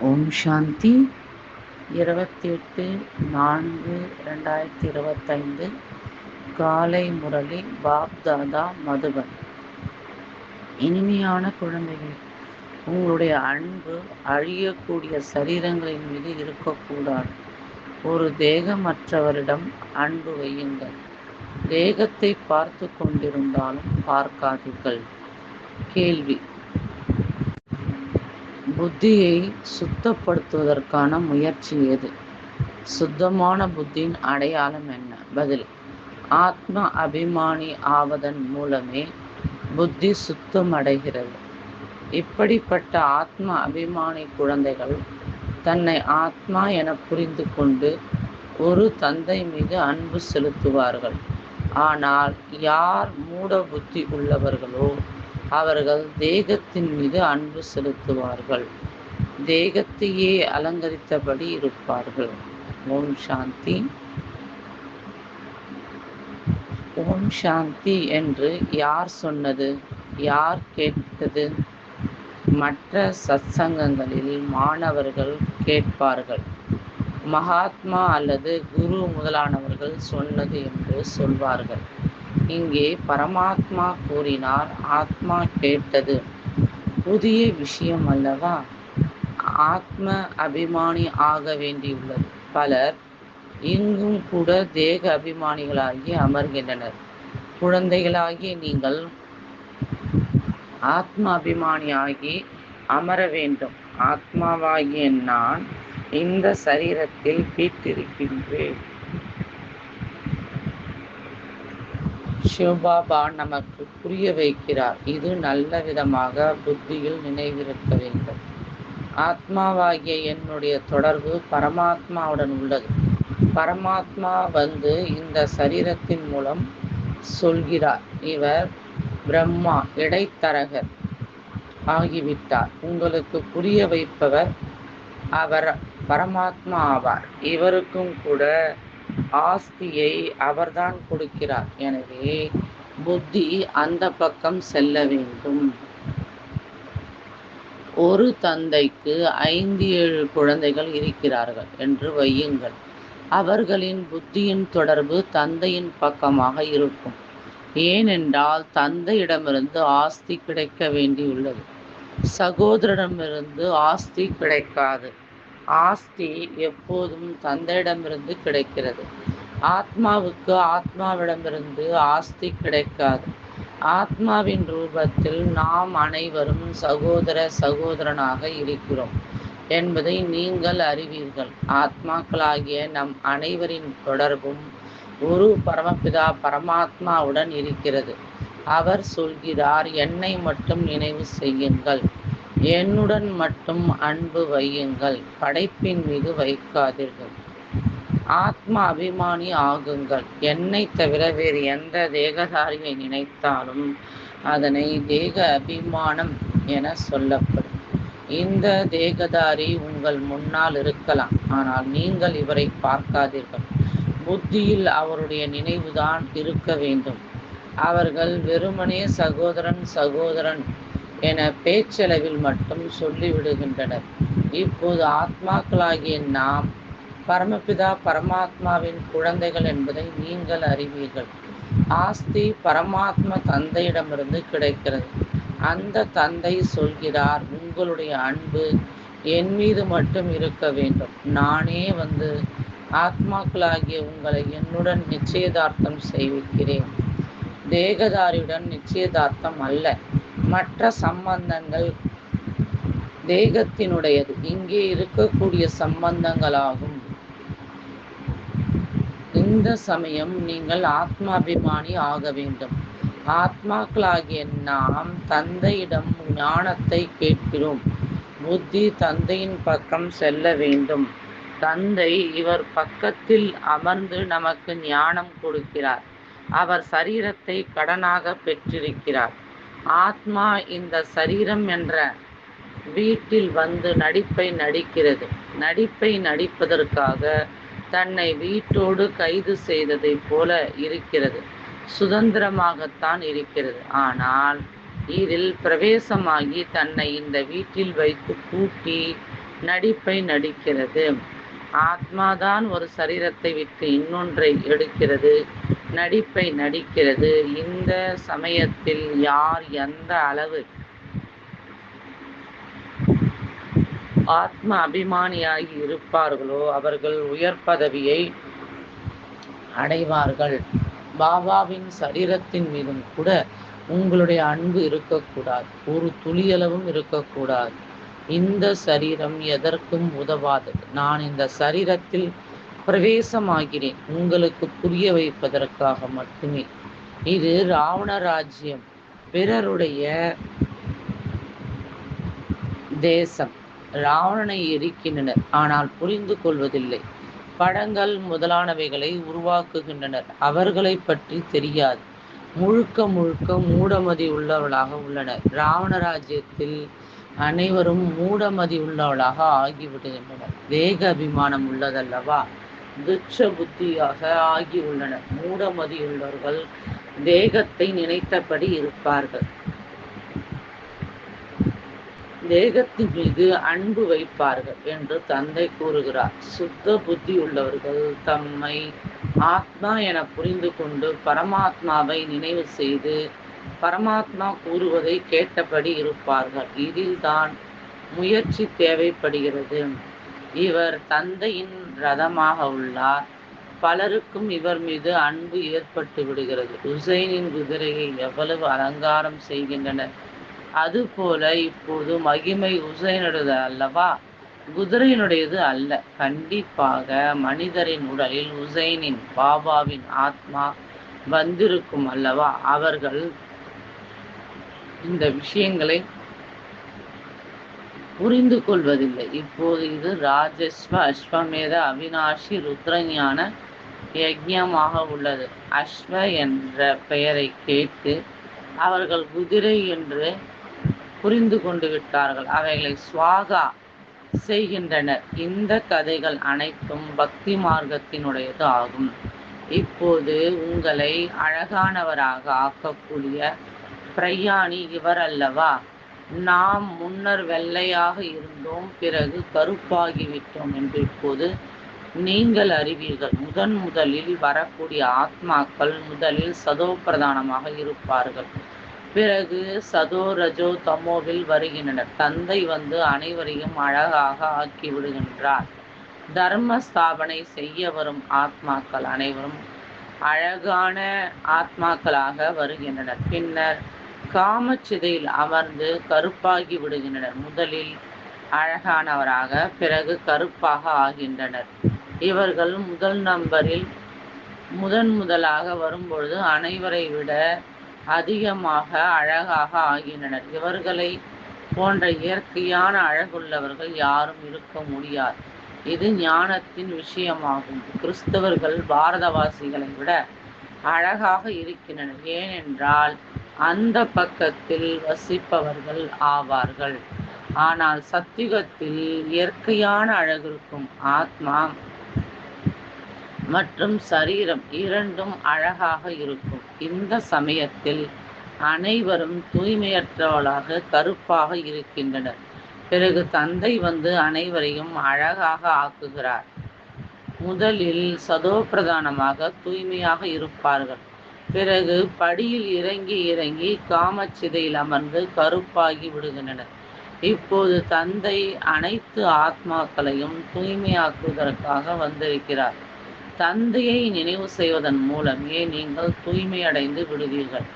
ஓம் சாந்தி. இருபத்தி எட்டு நான்கு ரெண்டாயிரத்தி இருபத்தைந்து. காலை முரளி பாப் தாதா மதுபன். இனிமையான குழந்தைகள் உங்களுடைய அன்பு அழியக்கூடிய சரீரங்களின் மீது இருக்கக்கூடாது. ஒரு தேகமற்றவரிடம் அன்பு வையுங்கள். தேகத்தை பார்த்து கொண்டிருந்தாலும் பார்க்காதீர்கள். கேள்வி புத்தியை சுத்தப்படுத்துவதற்கான முயற்சி எது? சுத்தமான புத்தியின் அடையாளம் என்ன? பதில் ஆத்ம அபிமானி ஆவதன் மூலமே புத்தி சுத்தமடைகிறது. இப்படிப்பட்ட ஆத்ம அபிமானி குழந்தைகள் தன்னை ஆத்மா என புரிந்து கொண்டு ஒரு தந்தை மீது அன்பு செலுத்துவார்கள். ஆனால் யார் மூட புத்தி உள்ளவர்களோ அவர்கள் தேகத்தின் மீது அன்பு செலுத்துவார்கள். தேகத்தையே அலங்கரித்தபடி இருப்பார்கள். ஓம் சாந்தி. ஓம் சாந்தி என்று யார் சொன்னது? யார் கேட்டது? மற்ற சத்சங்கங்களில் மாணவர்கள் கேட்பார்கள். மகாத்மா அல்லது குரு முதலானவர்கள் சொன்னது என்று சொல்வார்கள். இங்கே பரமாத்மா கூறினார் ஆத்மா கேட்டது புதிய விஷயம் அல்லவா? ஆத்ம அபிமானி ஆக வேண்டியுள்ளது. பலர் இங்கும் கூட தேக அபிமானிகளாகி அமர்கின்றனர். குழந்தைகளாகிய நீங்கள் ஆத்ம அபிமானியாகி அமர வேண்டும். ஆத்மாவாகிய நான் இந்த சரீரத்தில் வீட்டிருக்கின்றேன். சிவபாபா நமக்கு புரிய வைக்கிறார். இது நல்ல விதமாக புத்தியில் நினைவிருக்க வேண்டும். ஆத்மாவாகிய என்னுடைய தொடர்பு பரமாத்மாவுடன் உள்ளது. பரமாத்மா வந்து இந்த சரீரத்தின் மூலம் சொல்கிறார். இவர் பிரம்மா இடைத்தரகர் ஆகிவிட்டார். உங்களுக்கு புரிய வைப்பவர் அவர் பரமாத்மா ஆவார். இவருக்கும் கூட ஆஸ்தியை அவர்தான் கொடுக்கிறார். எனவே புத்தி அந்த பக்கம் செல்ல வேண்டும். ஒரு தந்தைக்கு ஐந்து ஏழு குழந்தைகள் இருக்கிறார்கள் என்று வையுங்கள். அவர்களின் புத்தியின் தொடர்பு தந்தையின் பக்கமாக இருக்கும். ஏனென்றால் தந்தையிடமிருந்து ஆஸ்தி கிடைக்க வேண்டியுள்ளது. சகோதரனிடமிருந்து ஆஸ்தி கிடைக்காது. ஆஸ்தி எப்போதும் தந்தையிடமிருந்து கிடைக்கிறது. ஆத்மாவுக்கு ஆத்மாவிடமிருந்து ஆஸ்தி கிடைக்காது. ஆத்மாவின் ரூபத்தில் நாம் அனைவரும் சகோதர சகோதரனாக இருக்கிறோம் என்பதை நீங்கள் அறிவீர்கள். ஆத்மாக்களாகிய நம் அனைவரின் தொடர்பும் குரு பரமபிதா பரமாத்மாவுடன் இருக்கிறது. அவர் சொல்கிறார் என்னை மட்டும் நினைவு செய்யுங்கள். என்னுடன் மட்டும் அன்பு வையுங்கள். படைப்பின் மீது வைக்காதீர்கள். ஆத்மா அபிமானி ஆகுங்கள். என்னை தவிர வேறு எந்த தேகதாரியை நினைத்தாலும் அதனை தேக அபிமானம் என சொல்லப்படும். இந்த தேகதாரி உங்கள் முன்னால் இருக்கலாம். ஆனால் நீங்கள் இவரை பார்க்காதீர்கள். புத்தியில் அவருடைய நினைவுதான் இருக்க வேண்டும். அவர்கள் வெறுமனே சகோதரன் சகோதரன் என பேச்சளவில் மட்டும் சொல்லிவிடுகின்றனர். இப்போது ஆத்மாக்களாகிய நாம் பரமபிதா பரமாத்மாவின் குழந்தைகள் என்பதை நீங்கள் அறிவீர்கள். ஆஸ்தி பரமாத்மா தந்தையிடமிருந்து கிடைக்கிறது. அந்த தந்தை சொல்கிறார் உங்களுடைய அன்பு என் மீது மட்டும் இருக்க வேண்டும். நானே வந்து ஆத்மாக்களாகிய உங்களை என்னுடன் நிச்சயதார்த்தம் செய்விக்கிறேன். தேகதாரியுடன் நிச்சயதார்த்தம் அல்ல. மற்ற சம்பந்தங்கள் தேகத்தினுடையது. இங்கே இருக்கக்கூடிய சம்பந்தங்களாகும். இந்த சமயம் நீங்கள் ஆத்மாபிமானி ஆக வேண்டும். ஆத்மாக்களாகிய நாம் தந்தையிடம் ஞானத்தை கேட்கிறோம். புத்தி தந்தையின் பக்கம் செல்ல வேண்டும். தந்தை இவர் பக்கத்தில் அமர்ந்து நமக்கு ஞானம் கொடுக்கிறார். அவர் சரீரத்தை கடனாக பெற்றிருக்கிறார். ஆத்மா இந்த சரீரம் என்ற வீட்டில் வந்து நடிப்பை நடிக்கிறது. நடிப்பை நடிப்பதற்காக தன்னை வீட்டோடு கைது செய்ததை போல இருக்கிறது. சுதந்திரமாகத்தான் இருக்கிறது. ஆனால் இதில் பிரவேசமாகி தன்னை இந்த வீட்டில் வைத்து பூட்டி நடிப்பை நடிக்கிறது. ஆத்மாதான் ஒரு சரீரத்தை விட்டு இன்னொன்றை எடுக்கிறது நடிப்பை நடிக்கிறது. இந்த சமயத்தில் யார் எந்த அளவு ஆத்ம அபிமானியாகி இருப்பார்களோ அவர்கள் உயர் பதவியை அடைவார்கள். பாபாவின் சரீரத்தின் மீதும் கூட உங்களுடைய அன்பு இருக்கக்கூடாது. ஒரு துளியளவும் இருக்கக்கூடாது. இந்த சரீரம் எதற்கும் உதவாதது. நான் இந்த சரீரத்தில் பிரவேசமாகிறேன். உங்களுக்கு புரிய வைப்பதற்காக மட்டுமே. இது ராவண ராஜ்யம். பிறருடைய தேசம். ராவணனை எரிக்கின்றனர். ஆனால் புரிந்து கொள்வதில்லை. படங்கள் முதலானவைகளை உருவாக்குகின்றனர். அவர்களை பற்றி தெரியாது. முழுக்க முழுக்க மூடமதி உள்ளவளாக உள்ளனர். ராவண ராஜ்யத்தில் அனைவரும் மூடமதி உள்ளவளாக ஆகிவிடுகின்றனர். தேக அபிமானம் உள்ளதல்லவா? துச்ச புத்தியாக ஆகியுள்ளனர். மூடமதி உள்ளவர்கள் தேகத்தை நினைத்தபடி இருப்பார்கள். தேகத்தின் மீது அன்பு வைப்பார்கள் என்று தந்தை கூறுகிறார். சுத்த புத்தி உள்ளவர்கள் தம்மை ஆத்மா என புரிந்து கொண்டு பரமாத்மாவை நினைவு செய்து பரமாத்மா கூறுவதை கேட்டபடி இருப்பார்கள். இதில்தான் முயற்சி தேவைப்படுகிறது. இவர் தந்தையின் ரதமாக உள்ளார். பலருக்கும் இவர் மீது அன்பு ஏற்பட்டு விடுகிறது. உசைனின் குதிரையை எவ்வளவு அலங்காரம் செய்கின்றனர். அதுபோல இப்போது மகிமை உசைனுடையது அல்லவா? குதிரையினுடையது அல்ல. கண்டிப்பாக மனிதரின் உடலில் உசைனின் பாபாவின் ஆத்மா வந்திருக்கும் அல்லவா? அவர்கள் இந்த விஷயங்களை புரிந்து கொள்வதில்லை. இப்போது இது ராஜஸ்வ அஸ்வமேத அவினாஷி ருத்ரஞான யஜ்யமாக உள்ளது. அஸ்வ என்ற பெயரை கேட்டு அவர்கள் குதிரை என்று புரிந்து கொண்டு விட்டார்கள். அவைகளை சுவாகா செய்கின்றனர். இந்த கதைகள் அனைத்தும் பக்தி மார்க்கத்தினுடையது ஆகும். இப்போது உங்களை அழகானவராக ஆக்கக்கூடிய பிரயாணி இவர் அல்லவா நாம் முன்னர் வெள்ளையாக இருந்தோம் பிறகு கருப்பாகிவிட்டோம் என்று இப்போது நீங்கள் அறிவீர்கள். முதன் முதலில் வரக்கூடிய ஆத்மாக்கள் முதலில் சதோ பிரதானமாக இருப்பார்கள். பிறகு சதோ ரஜோ தமோவில் வருகின்றனர். தந்தை வந்து அனைவரையும் அழகாக ஆக்கி விடுகின்றார் தர்ம ஸ்தாபனை செய்ய வரும் ஆத்மாக்கள் அனைவரும் அழகான ஆத்மாக்களாக வருகின்றனர். பின்னர் காமச்சிதையில் அமர்ந்து கருப்பாகி விடுகின்றனர். முதலில் அழகானவராக பிறகு கருப்பாக ஆகின்றனர். இவர்கள் முதல் நம்பரில் முதன் முதலாக வரும்பொழுது அனைவரை விட அதிகமாக அழகாக ஆகின்றனர். இவர்களை போன்ற இயற்கையான அழகுள்ளவர்கள் யாரும் இருக்க முடியாது. இது ஞானத்தின் விஷயமாகும். கிறிஸ்தவர்கள் பாரதவாசிகளை விட அழகாக இருக்கின்றனர். ஏனென்றால் அந்த பக்கத்தில் வசிப்பவர்கள் ஆவார்கள். ஆனால் சத்தியுகத்தில் இயற்கையான அழகிருக்கும் ஆத்மா மற்றும் சரீரம் இரண்டும் அழகாக இருக்கும். இந்த சமயத்தில் அனைவரும் தூய்மையற்றவளாக கருப்பாக இருக்கின்றனர். பிறகு தந்தை வந்து அனைவரையும் அழகாக ஆக்குகிறார். முதலில் சதோ பிரதானமாக தூய்மையாக இருப்பார்கள். பிறகு படியில் இறங்கி இறங்கி காமச்சிதையில் அமர்ந்து கருப்பாகி விடுகின்றனர். இப்போது தந்தை அனைத்து ஆத்மாக்களையும் தூய்மையாக்குவதற்காக வந்திருக்கிறார். தந்தையை நினைவு செய்வதன் மூலமே நீங்கள் தூய்மையடைந்து விடுவீர்கள்.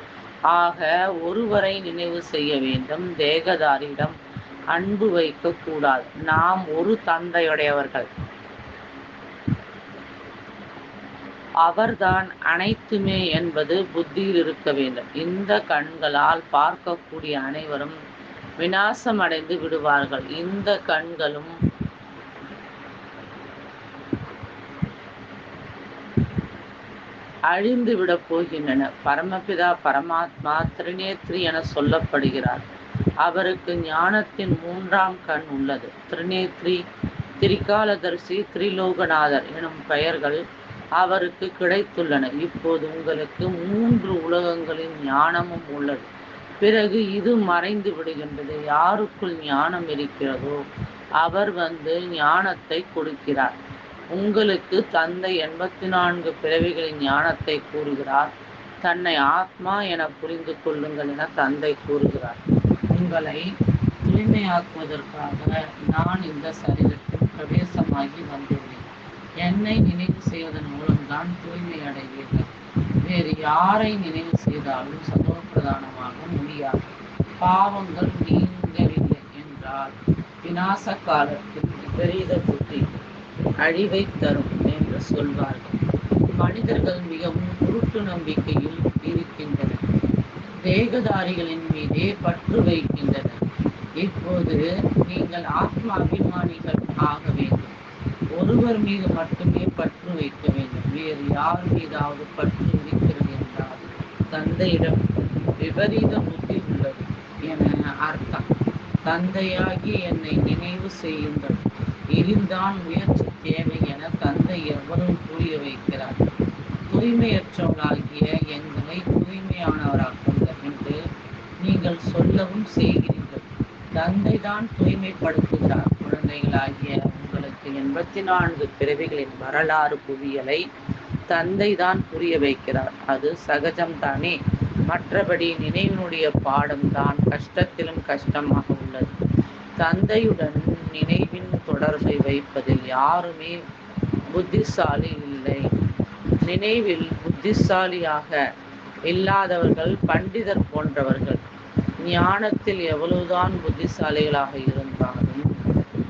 ஆக ஒருவரை நினைவு செய்ய வேண்டும். தேகதாரியிடம் அன்பு வைக்கக்கூடாது. நாம் ஒரு தந்தையுடையவர்கள். அவர்தான் அனைத்துமே என்பது புத்தியில் இருக்க வேண்டும். இந்த கண்களால் பார்க்கக்கூடிய அனைவரும் விநாசம் அடைந்து விடுவார்கள். இந்த கண்களும் அழிந்து விடப் போகின்றன. பரமபிதா பரமாத்மா திரிநேத்ரி என சொல்லப்படுகிறார். அவருக்கு ஞானத்தின் மூன்றாம் கண் உள்ளது. திரிநேத்ரி திரிகாலதர்சி திரிலோகநாதர் எனும் பெயர்கள் அவருக்கு கிடைத்துள்ளன. இப்போது உங்களுக்கு மூன்று உலகங்களின் ஞானமும் உள்ளது. பிறகு இது மறைந்து விடுகின்றது. யாருக்குள் ஞானம் இருக்கிறதோ அவர் வந்து ஞானத்தை கொடுக்கிறார். உங்களுக்கு தந்தை எண்பத்தி நான்கு பிறவிகளின் ஞானத்தை கூறுகிறார். தன்னை ஆத்மா என புரிந்து கொள்ளுங்கள் என தந்தை கூறுகிறார். உங்களை தூய்மையாக்குவதற்காக நான் இந்த சரீரத்தில் பிரவேசமாகி வந்தேன். என்னை நினைவு செய்வதன் மூலம்தான் தூய்மை அடைவீர்கள். வேறு யாரை நினைவு செய்தாலும் சதோப்பிரதானமாக முடியாது. பாவங்கள் நீங்கவில்லை என்றால் விநாச காலத்தில் விபரீத புத்தி அழிவை தரும் என்று சொல்வார்கள். மனிதர்கள் மிகவும் குருட்டு நம்பிக்கையில் இருக்கின்றனர். தேகதாரிகளின் மீதே பற்று வைக்கின்றனர். இப்போது நீங்கள் ஆத்மாபிமானிகள் ஆக வேண்டும். ஒருவர் மீது மட்டுமே பற்று வைக்க வேண்டும். வேறு யார் மீதாவது பற்று இருக்கிறது என்றால் தந்தையிடம் விபரீத புத்தி உள்ளது என அர்த்தம். தந்தையாகி என்னை நினைவு செய்யுங்கள். இருந்தான் முயற்சி தேவை என தந்தை எவ்வளவு புரிய வைக்கிறார். தூய்மையற்றவர்களாகிய எங்களை தூய்மையானவராக்குங்கள் என்று நீங்கள் சொல்லவும் செய்கிறீர்கள். தந்தை தான் தூய்மைப்படுத்துகிறார் குழந்தைகளாகிய எண்பத்தி நான்கு பிறவிகளின் வரலாறு புவியலை தந்தை தான் புரிய வைக்கிறார். அது சகஜம்தானே? மற்றபடி நினைவினுடைய பாடம் தான் கஷ்டத்திலும் கஷ்டமாக உள்ளது. தந்தையுடன் நினைவின் தொடர்பை வைப்பதில் யாருமே புத்திசாலி இல்லை. நினைவில் புத்திசாலியாக இல்லாதவர்கள் பண்டிதர் போன்றவர்கள். ஞானத்தில் எவ்வளவுதான் புத்திசாலிகளாக இருந்தாலும்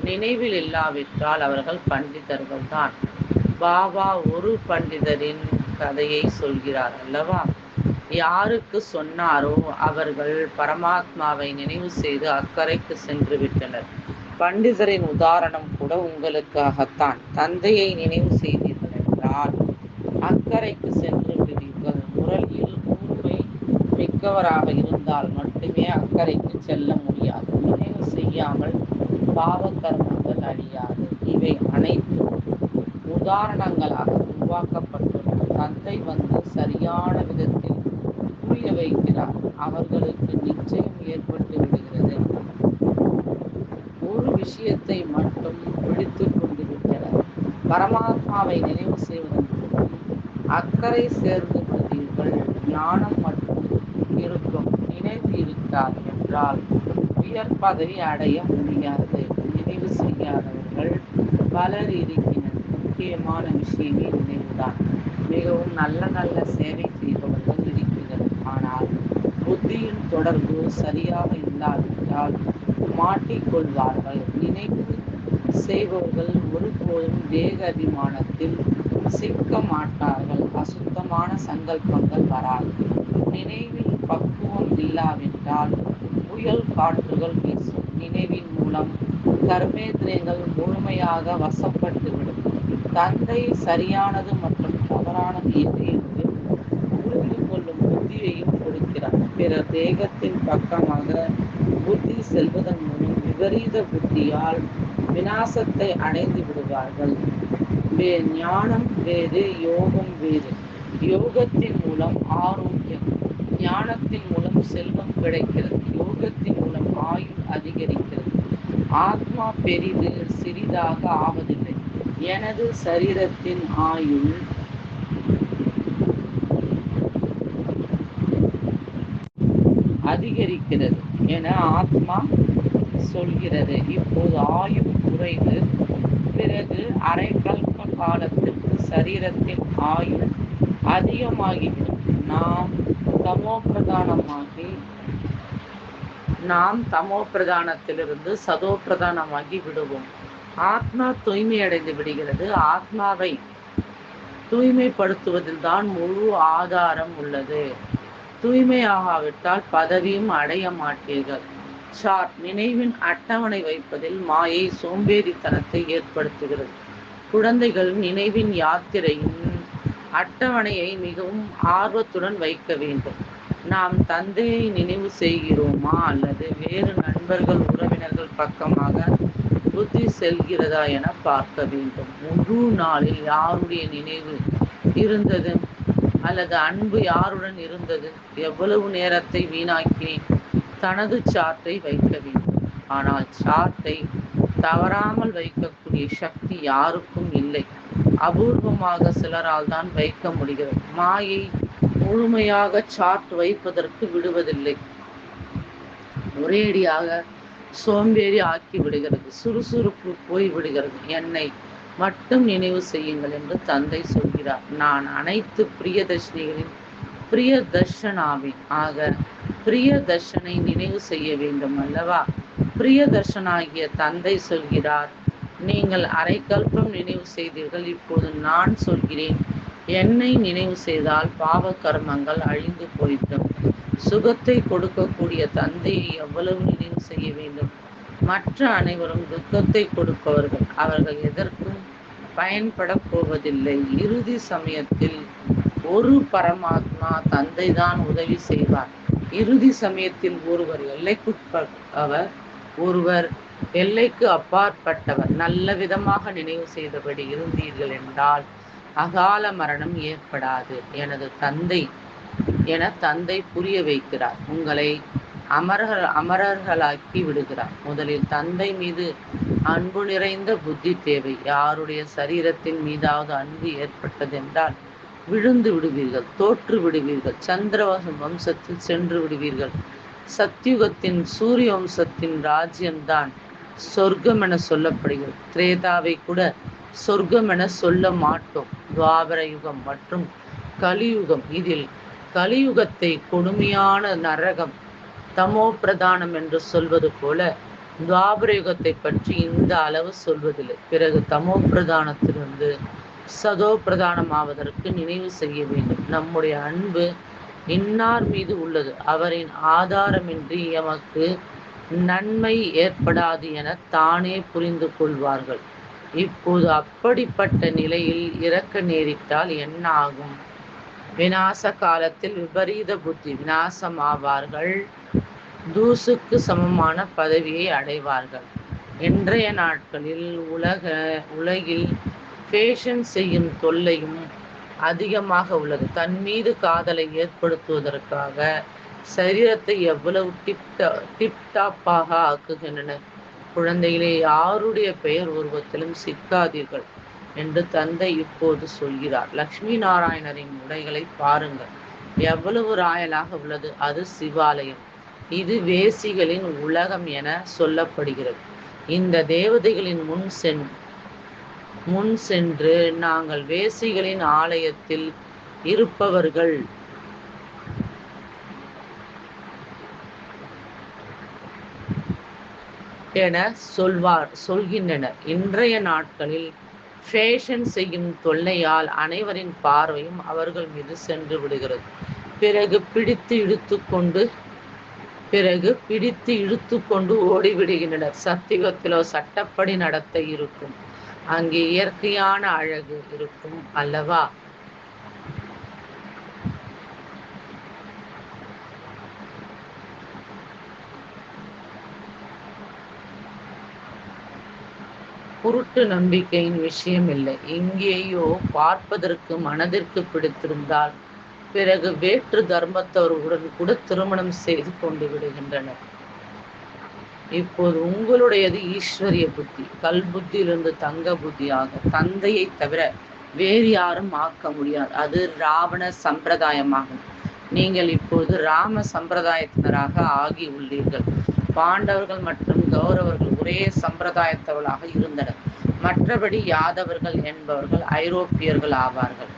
நினைவில் இல்லாவிட்டால் அவர்கள் பண்டிதர்கள் தான் பாபா ஒரு பண்டிதரின் கதையை சொல்கிறார் அல்லவா? யாருக்கு சொன்னாரோ அவர்கள் பரமாத்மாவை நினைவு செய்து அக்கறைக்கு சென்று விட்டனர். பண்டிதரின் உதாரணம் கூட உங்களுக்காகத்தான். தந்தையை நினைவு செய்தீர்கள் என்றால் அக்கறைக்கு சென்று விடுவீர்கள் முரளியில் கூர்மை மிக்கவராக இருந்தால் மட்டுமே அக்கறைக்கு செல்ல முடியாது. நினைவு செய்யாமல் பாவ கர்மங்கள் அழியாது. இவை அனைத்தும் உதாரணங்களாக உருவாக்கப்பட்டுள்ள தந்தை வந்து சரியான விதத்தில் புரிய வைக்கிறார். அவர்களுக்கு நிச்சயம் ஏற்பட்டு விடுகிறது. ஒரு விஷயத்தை மட்டும் பிடித்துக் கொண்டு விட்டனர் பரமாத்மாவை நினைவு செய்வதன் மூலம் அக்கறை சேர்ந்து விடுவீர்கள் ஞானம் மட்டும் இருக்கும். நினைவு இருக்காது என்றால் உயர் பதவி அடைய முடியாது. நினைவு செய்யாதவர்கள் பலர் இருக்கின்றனர் முக்கியமான விஷயமே நினைவுதான். மிகவும் நல்ல நல்ல சேவை செய்பவர்கள் இருக்கிறார் ஆனால் புத்தியின் தொடர்பு சரியாக இல்லாவிட்டால் மாட்டிக்கொள்வார்கள். நினைவு செய்பவர்கள் ஒருபோதும் தேக அபிமானத்தில் சிக்க மாட்டார்கள். அசுத்தமான சங்கல்பங்கள் வராது. நினைவில் பக்குவம் இல்லாவிட்டால் புயல் காற்றுகள் வீசும். நினைவின் மூலம் கர்மேந்திரியங்கள் முழுமையாக வசப்பட்டுவிடும். தந்தை சரியானது மற்றும் தவறானது எது என்று புரிந்து கொள்ளும் புத்தியையும் கொடுக்கிறார். பிற தேகத்தின் பக்கமாக புத்தி செல்வதன் மூலம் விபரீத புத்தியால் விநாசத்தை அடைந்து விடுவார்கள். வே ஞானம் வேறு யோகம் வேறு. யோகத்தின் மூலம் ஆரோக்கியம் ஞானத்தின் மூலம் செல்வம் கிடைக்கிறது. யோகத்தின் மூலம் ஆயுள் அதிகரிக்கிறது. ஆத்மா பெரிது சிறிதாக ஆவதில்லை. எனது சரீரத்தின் ஆயுள் அதிகரிக்கிறது என ஆத்மா சொல்கிறது. இப்போது ஆயுள் குறைந்து பிறகு அரைக்கல்ப காலத்திற்கு சரீரத்தின் ஆயுள் அதிகமாகிவிடும். நாம் தமோ பிரதானமாகி நாம் தமோ பிரதானத்திலிருந்து சதோ பிரதானமாகி விடுவோம். ஆத்மா தூய்மையடைந்து விடுகிறது. ஆத்மாவை தூய்மைப்படுத்துவதில் தான் முழு ஆதாரம் உள்ளது. தூய்மையாகாவிட்டால் பதவியும் அடைய மாட்டீர்கள். சார் நினைவின் அட்டவணை வைப்பதில் மாயை சோம்பேறித்தனத்தை ஏற்படுத்துகிறது. குழந்தைகள் நினைவின் யாத்திரையின் அட்டவணையை மிகவும் ஆர்வத்துடன் வைக்க வேண்டும். நாம் தந்தையை நினைவு செய்கிறோமா அல்லது வேறு நண்பர்கள் உறவினர்கள் பக்கமாக புத்தி செல்கிறதா என பார்க்க வேண்டும். முழு நாளில் யாருடைய நினைவு இருந்தது அல்லது அன்பு யாருடன் இருந்தது? எவ்வளவு நேரத்தை வீணாக்கி தனது சார்ட்டை வைக்க வேண்டும். ஆனால் சார்ட்டை தவறாமல் வைக்கக்கூடிய சக்தி யாருக்கும் இல்லை. அபூர்வமாக சிலரால் தான் வைக்க முடிகிறது. மாயை முழுமையாக சார்ட் வைப்பதற்கு விடுவதில்லை. ஒரேடியாக சோம்பேறி ஆக்கி விடுகிறது சுறுசுறுப்பு போய் விடுகிறது. என்னை மட்டும் நினைவு செய்யுங்கள் என்று தந்தை சொல்கிறார். நான் அனைத்து பிரியதர்ஷினிகளின் பிரியதர்ஷனாவேன். ஆக பிரியதர்ஷனை நினைவு செய்ய வேண்டும் அல்லவா? பிரியதர்ஷனாகிய தந்தை சொல்கிறார் நீங்கள் அரைக்கல்பம் நினைவு செய்தீர்கள். இப்போது நான் சொல்கிறேன் என்னை நினைவு செய்தால் பாவ கர்மங்கள் அழிந்து போய்விடும். சுகத்தை கொடுக்கக்கூடிய தந்தையை எவ்வளவு நினைவு செய்ய வேண்டும்? மற்ற அனைவரும் துக்கத்தை கொடுப்பவர்கள். அவர்கள் எதற்கும் பயன்படப் போவதில்லை. இறுதி சமயத்தில் ஒரு பரமாத்மா தந்தை தான் உதவி செய்வார். இறுதி சமயத்தில் ஒருவர் எல்லைக்குட்பவர் ஒருவர் எல்லைக்கு அப்பாற்பட்டவர். நல்ல விதமாக நினைவு செய்தபடி இருந்தீர்கள் என்றால் அகால மரணம் ஏற்படாது எனது தந்தை என தந்தை புரிய வைக்கிறார். உங்களை அமரர்கள் அமரர்களாக்கி விடுகிறார். முதலில் தந்தை மீது அன்பு நிறைந்த புத்தி தேவை. யாருடைய சரீரத்தின் மீதாவது அன்பு ஏற்பட்டதென்றால் விழுந்து விடுவீர்கள் தோற்று விடுவீர்கள் சந்திரவசம் வம்சத்தில் சென்று விடுவீர்கள். சத்யுகத்தின் சூரிய வம்சத்தின் ராஜ்யம்தான் சொர்க்கம் என சொல்லப்படுகிறது. திரேதாவை கூட சொர்க்கம் என சொல்ல மாட்டோம் துவாபர யுகம் மற்றும் கலியுகம். இதில் கலியுகத்தை கொடுமையான நரகம் தமோ பிரதானம் என்று சொல்வது போல துவாபர யுகத்தை பற்றி இந்த அளவு சொல்வதில்லை. பிறகு தமோ பிரதானத்திலிருந்து சதோ பிரதானம் ஆவதற்கு நினைவு செய்ய வேண்டும். நம்முடைய அன்பு இன்னார் மீது உள்ளது. அவரின் ஆதாரமின்றி எமக்கு நன்மை ஏற்படாது என தானே புரிந்து கொள்வார்கள். இப்போது அப்படிப்பட்ட நிலையில் இறக்க நேரிட்டால் என்ன ஆகும் விநாச காலத்தில் விபரீத புத்தி விநாசமாவார்கள். தூசுக்கு சமமான பதவியை அடைவார்கள். இன்றைய நாட்களில் உலக உலகில் ஃபேஷன் செய்யும் தொல்லையும் அதிகமாக உள்ளது. தன் மீது காதலை ஏற்படுத்துவதற்காக சரீரத்தை எவ்வளவு டிப்டா டிப்டாப்பாக ஆக்குகின்றனர் குழந்தைகளே யாருடைய பெயர் உருவத்திலும் சிக்காதீர்கள் என்று தந்தை இப்போது சொல்கிறார். லக்ஷ்மி நாராயணரின் உடைகளை பாருங்கள். எவ்வளவு ராயலாக உள்ளது. அது சிவாலயம். இது வேசிகளின் உலகம் என சொல்லப்படுகிறது. இந்த தேவதைகளின் முன் சென் முன் சென்று நாங்கள் வேசிகளின் ஆலயத்தில் இருப்பவர்கள் என சொல்வார் சொல்கின்றனர். இன்றைய நாட்களில் ஃபேஷன் செய்யும் தொல்லையால் அனைவரின் பார்வையும் அவர்கள் மீது சென்று விடுகிறது. பிறகு பிடித்து இழுத்து கொண்டு பிறகு பிடித்து இழுத்து கொண்டு ஓடிவிடுகின்றனர். சத்தியத்திலோ சட்டப்படி நடத்த இருக்கும். அங்கே இயற்கையான அழகு இருக்கும் அல்லவா? குருட்டு நம்பிக்கையின் விஷயம் இல்லை. எங்கேயோ பார்ப்பதற்கு மனதிற்கு பிடித்திருந்தால் பிறகு வேற்று தர்மத்தவர்களுடன் கூட திருமணம் செய்து கொண்டு விடுகின்றனர். இப்போது உங்களுடையது ஈஸ்வரிய புத்தி கல் புத்தியிலிருந்து தங்க புத்தியாக தந்தையை தவிர வேறு யாரும் ஆக்க முடியாது. அது ராவண சம்பிரதாயமாகும். நீங்கள் இப்போது ராம சம்பிரதாயத்தினராக ஆகி உள்ளீர்கள். பாண்டவர்கள் மற்றும் கௌரவர்கள் ஒரே சம்பிரதாயத்தவர்களாக இருந்தனர். மற்றபடி யாதவர்கள் என்பவர்கள் ஐரோப்பியர்கள் ஆவார்கள்.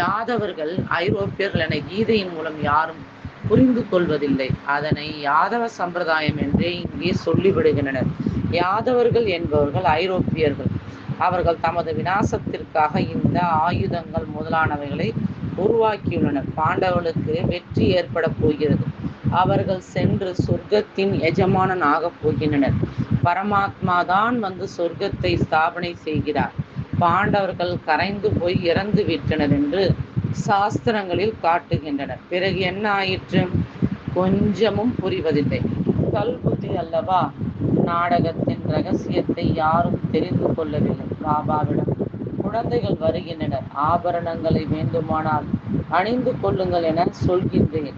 யாதவர்கள் ஐரோப்பியர்கள் என கீதையின் மூலம் யாரும் புரிந்து கொள்வதில்லை. அதனை யாதவ சம்பிரதாயம் என்றே இங்கே சொல்லிவிடுகின்றனர். யாதவர்கள் என்பவர்கள் ஐரோப்பியர்கள். அவர்கள் தமது விநாசத்திற்காக இந்த ஆயுதங்கள் முதலானவைகளை உருவாக்கியுள்ளனர். பாண்டவர்களுக்கு வெற்றி ஏற்பட போகிறது. அவர்கள் சென்று சொர்க்கத்தின் எஜமானன் ஆகப் போகின்றனர். பரமாத்மா தான் வந்து சொர்க்கத்தை ஸ்தாபனை செய்கிறார். பாண்டவர்கள் கரைந்து போய் இறந்து விட்டனர் என்று சாஸ்திரங்களில் காட்டுகின்றனர். பிறகு என்ன ஆயிற்று? கொஞ்சமும் புரிவதில்லை. கல்புத்தி அல்லவா? நாடகத்தின் ரகசியத்தை யாரும் தெரிந்து கொள்ளவில்லை. பாபாவிடம் குழந்தைகள் வருகின்றனர். ஆபரணங்களை வேண்டுமானால் அணிந்து கொள்ளுங்கள் என சொல்கின்றேன்.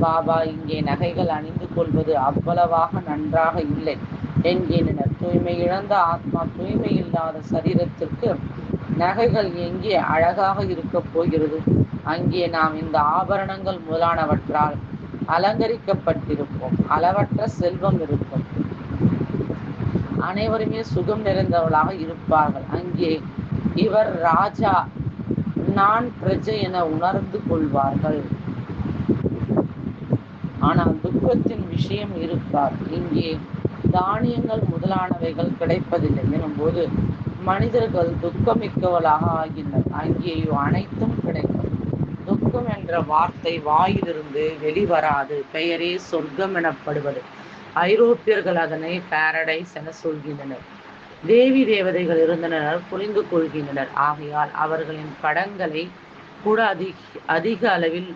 பாபா இங்கே நகைகள் அணிந்து கொள்வது அவ்வளவாக நன்றாக இல்லை. என்கின்றனர். தூய்மை இழந்த ஆத்மா தூய்மை இல்லாத சரீரத்திற்கு நகைகள் எங்கே அழகாக இருக்கப் போகிறது? அங்கே நாம் இந்த ஆபரணங்கள் முதலானவற்றால் அலங்கரிக்கப்பட்டிருப்போம். அளவற்ற செல்வம் இருக்கும். அனைவருமே சுகம் நிறைந்தவர்களாக இருப்பார்கள். அங்கே இவர் ராஜா நான் பிரஜை என உணர்ந்து கொள்வார்கள். ஆனால் துக்கத்தின் விஷயம் இருக்கார் இங்கே தானியங்கள் முதலானவைகள் கிடைப்பதில்லை எனும்போது மனிதர்கள் துக்கமிக்கவளாக ஆகின்றனர். அங்கேயோ அனைத்தும் கிடைக்கும். துக்கம் என்ற வார்த்தை வாயிலிருந்து வெளிவராது. பெயரே சொர்க்கம் எனப்படுவது. ஐரோப்பியர்கள் அதனை பாரடைஸ் என சொல்கின்றனர். தேவி தேவதைகள் இருந்தனர் புரிந்து கொள்கின்றனர். ஆகையால் அவர்களின் படங்களை கூட அதிக அதிக அளவில்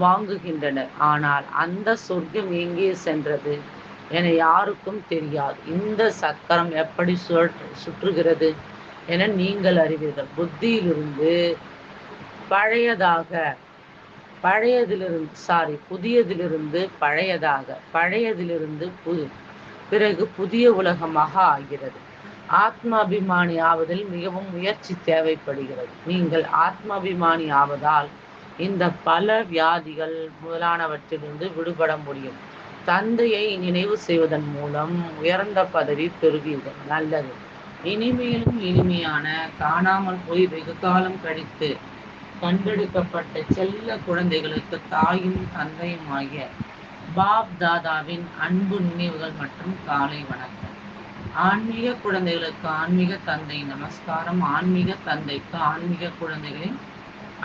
வாங்குகின்றனர். ஆனால் அந்த சொர்க்கம் எங்கே சென்றது என யாருக்கும் தெரியாது. இந்த சக்கரம் எப்படி சுழற்று சுற்றுகிறது என நீங்கள் அறிவீர்கள். புத்தியிலிருந்து பழையதாக பழையதிலிருந்து சாரி புதியதிலிருந்து பழையதாக பழையதிலிருந்து புது பிறகு புதிய உலகமாக ஆகிறது. ஆத்மாபிமானி ஆவதில் மிகவும் முயற்சி தேவைப்படுகிறது. நீங்கள் ஆத்மாபிமானி ஆவதால் இந்த பல வியாதிகள் முதலானவற்றிலிருந்து விடுபட முடியும். தந்தையை நினைவு செய்வதன் மூலம் உயர்ந்த பதவி பெறுவீர்கள். நல்லது. இனிமேலும் இனிமையான காணாமல் போய் வெகு காலம் கழித்து கண்டெடுக்கப்பட்ட செல்ல குழந்தைகளுக்கு தாயும் தந்தையும் ஆகிய பாப் தாதாவின் அன்பு நினைவுகள் மற்றும் காலை வணக்கம். ஆன்மீக குழந்தைகளுக்கு ஆன்மீக தந்தை நமஸ்காரம். ஆன்மீக தந்தைக்கு ஆன்மீக குழந்தைகளின்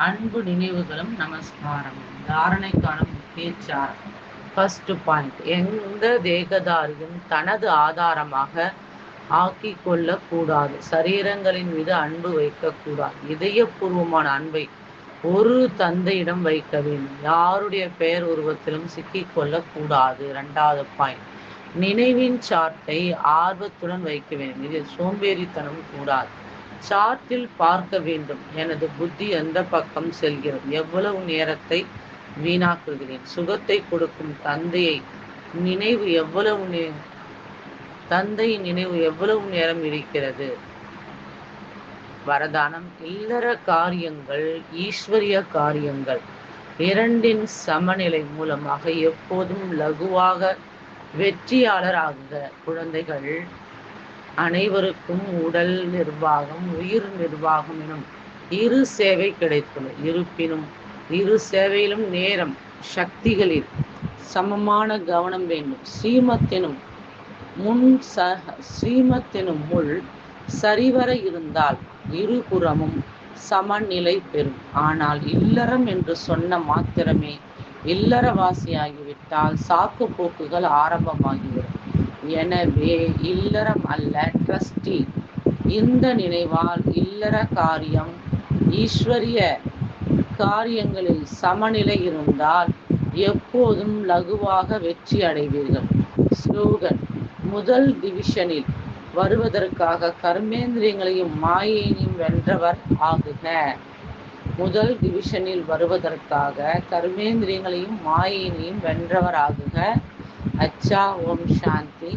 அன்பு நினைவுகளும் நமஸ்காரம். தாரணைக்கான முக்கிய சாரம் ஃபர்ஸ்ட் பாயிண்ட் எந்த தேகதாரியும் தனது ஆதாரமாக ஆக்கி கொள்ளக்கூடாது சரீரங்களின் மீது அன்பு வைக்கக்கூடாது. இதயபூர்வமான அன்பை ஒரு தந்தையிடம் வைக்க வேண்டும். யாருடைய பெயர் உருவத்திலும் சிக்கிக் கொள்ளக்கூடாது இரண்டாவது பாயிண்ட் நினைவின் சாட்டை ஆர்வத்துடன் வைக்க வேண்டும். இது சோம்பேறித்தனம் கூடாது. சார்ட்டில் பார்க்க வேண்டும். எனது புத்தி எந்த பக்கம் செல்கிறது? எவ்வளவு நேரத்தை வீணாக்குகிறேன்? சுகத்தை கொடுக்கும் தந்தையை நினைவு எவ்வளவு நே தந்தையின் நினைவு எவ்வளவு நேரம் இருக்கிறது? வரதானம் இல்லற காரியங்கள் ஈஸ்வரிய காரியங்கள் இரண்டின் சமநிலை மூலமாக எப்போதும் லகுவாக வெற்றியாளர் ஆகுக. குழந்தைகள் அனைவருக்கும் உடல் நிர்வாகம் உயிர் நிர்வாகம் எனும் இரு சேவை கிடைத்துள்ளது. இருப்பினும் இரு சேவையிலும் நேரம் சக்திகளில் சமமான கவனம் வேண்டும். ஸ்ரீமத்தினும் முன் ச ஸ்ரீமத்தினும் முள் சரிவர இருந்தால் இருபுறமும் சமநிலை பெறும். ஆனால் இல்லறம் என்று சொன்ன மாத்திரமே இல்லறவாசியாகிவிட்டால் சாக்கு போக்குகள் ஆரம்பமாகிவிடும். எனவே இல்லறம் அல்ல ட்ரஸ்டி இந்த நினைவால் இல்லற காரியம் ஈஸ்வரிய காரியங்களில் சமநிலை இருந்தால் எப்போதும் லகுவாக வெற்றி அடைவீர்கள். ஸ்லோகன் முதல் டிவிஷனில் வருவதற்காக கர்மேந்திரியங்களையும் மாயையையும் வென்றவர் ஆகுக. முதல் டிவிஷனில் வருவதற்காக கர்மேந்திரியங்களையும் மாயையினையும் வென்றவர் ஆகுக. அச்சா ஓம் சாந்தி